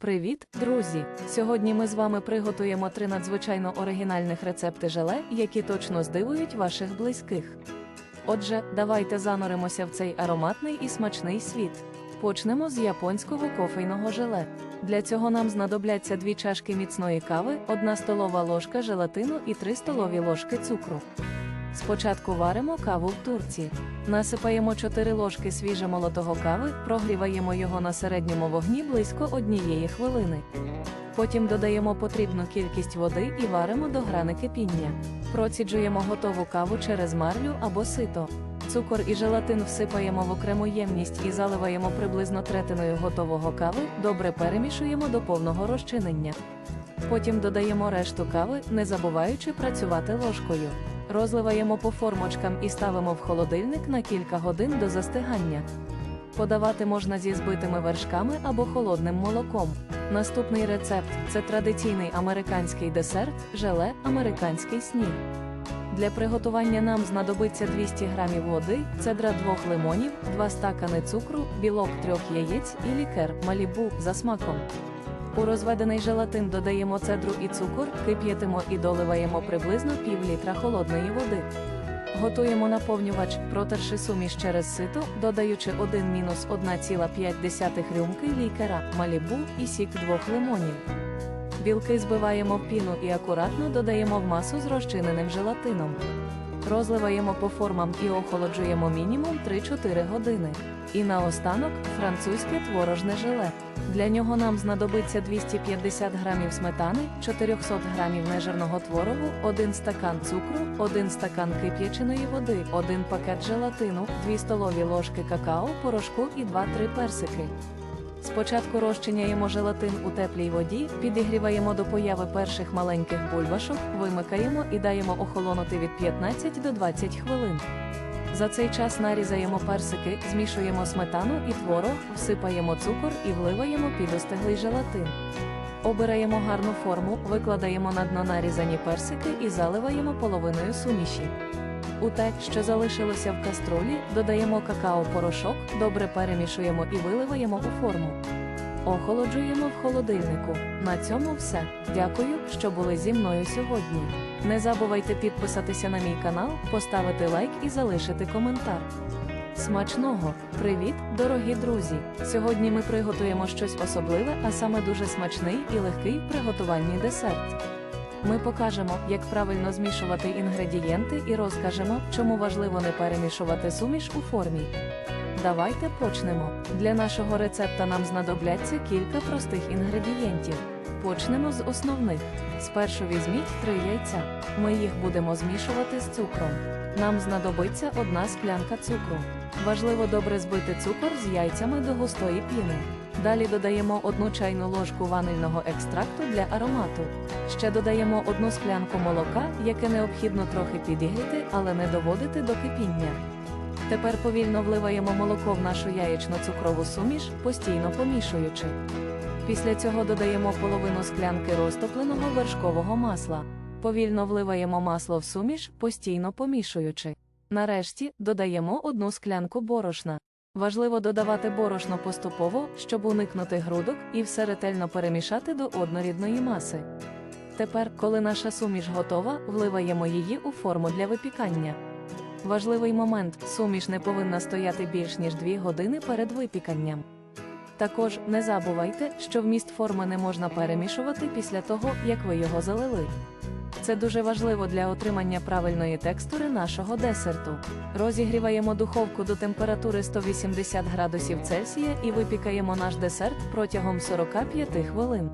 Привіт, друзі! Сьогодні ми з вами приготуємо три надзвичайно оригінальних рецепти желе, які точно здивують ваших близьких. Отже, давайте зануримося в цей ароматний і смачний світ. Почнемо з японського кофейного желе. Для цього нам знадобляться 2 чашки міцної кави, 1 столова ложка желатину і 3 столові ложки цукру. Спочатку варимо каву в турці. Насипаємо 4 ложки свіжемолотого кави, прогріваємо його на середньому вогні близько однієї хвилини. Потім додаємо потрібну кількість води і варимо до грани кипіння. Проціджуємо готову каву через марлю або сито. Цукор і желатин всипаємо в окрему ємність і заливаємо приблизно третиною готового кави, добре перемішуємо до повного розчинення. Потім додаємо решту кави, не забуваючи працювати ложкою. Розливаємо по формочкам і ставимо в холодильник на кілька годин до застигання. Подавати можна зі збитими вершками або холодним молоком. Наступний рецепт це традиційний американський десерт, желе американський сніг. Для приготування нам знадобиться 200 г води, цедра двох лимонів, 2 стакани цукру, білок трьох яєць і лікер малібу за смаком. У розведений желатин додаємо цедру і цукор, кип'ятимо і доливаємо приблизно пів літра холодної води. Готуємо наповнювач, протерши суміш через сито, додаючи 1-1,5 рюмки лікера, малібу і сік двох лимонів. Білки збиваємо в піну і акуратно додаємо в масу з розчиненим желатином. Розливаємо по формам і охолоджуємо мінімум 3-4 години. І наостанок французьке творожне желе. Для нього нам знадобиться 250 г сметани, 400 г нежирного творогу, 1 стакан цукру, 1 стакан кип'яченої води, 1 пакет желатину, 2 столові ложки какао, порошку і 2-3 персики. Спочатку розчиняємо желатин у теплій воді, підігріваємо до появи перших маленьких бульбашок, вимикаємо і даємо охолонути від 15 до 20 хвилин. За цей час нарізаємо персики, змішуємо сметану і творог, всипаємо цукор і вливаємо підостиглий желатин. Обираємо гарну форму, викладаємо на дно нарізані персики і заливаємо половиною суміші. У те, що залишилося в каструлі, додаємо какао-порошок, добре перемішуємо і виливаємо у форму. Охолоджуємо в холодильнику. На цьому все. Дякую, що були зі мною сьогодні. Не забувайте підписатися на мій канал, поставити лайк і залишити коментар. Смачного! Привіт, дорогі друзі! Сьогодні ми приготуємо щось особливе, а саме дуже смачний і легкий в приготуванні десерт. Ми покажемо, як правильно змішувати інгредієнти і розкажемо, чому важливо не перемішувати суміш у формі. Давайте почнемо. Для нашого рецепта нам знадобляться кілька простих інгредієнтів. Почнемо з основних. Спершу візьміть три яйця. Ми їх будемо змішувати з цукром. Нам знадобиться одна склянка цукру. Важливо добре збити цукор з яйцями до густої піни. Далі додаємо одну чайну ложку ванильного екстракту для аромату. Ще додаємо одну склянку молока, яке необхідно трохи підігріти, але не доводити до кипіння. Тепер повільно вливаємо молоко в нашу яєчно-цукрову суміш, постійно помішуючи. Після цього додаємо половину склянки розтопленого вершкового масла. Повільно вливаємо масло в суміш, постійно помішуючи. Нарешті додаємо одну склянку борошна. Важливо додавати борошно поступово, щоб уникнути грудок і все ретельно перемішати до однорідної маси. Тепер, коли наша суміш готова, вливаємо її у форму для випікання. Важливий момент суміш не повинна стояти більш ніж 2 години перед випіканням. Також не забувайте, що вміст форми не можна перемішувати після того, як ви його залили. Це дуже важливо для отримання правильної текстури нашого десерту. Розігріваємо духовку до температури 180 градусів Цельсія і випікаємо наш десерт протягом 45 хвилин.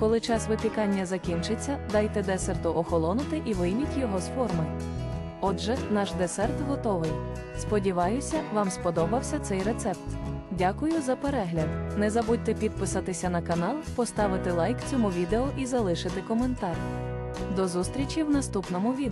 Коли час випікання закінчиться, дайте десерту охолонути і вийміть його з форми. Отже, наш десерт готовий. Сподіваюся, вам сподобався цей рецепт. Дякую за перегляд. Не забудьте підписатися на канал, поставити лайк цьому відео і залишити коментар. До зустрічі в наступному відео.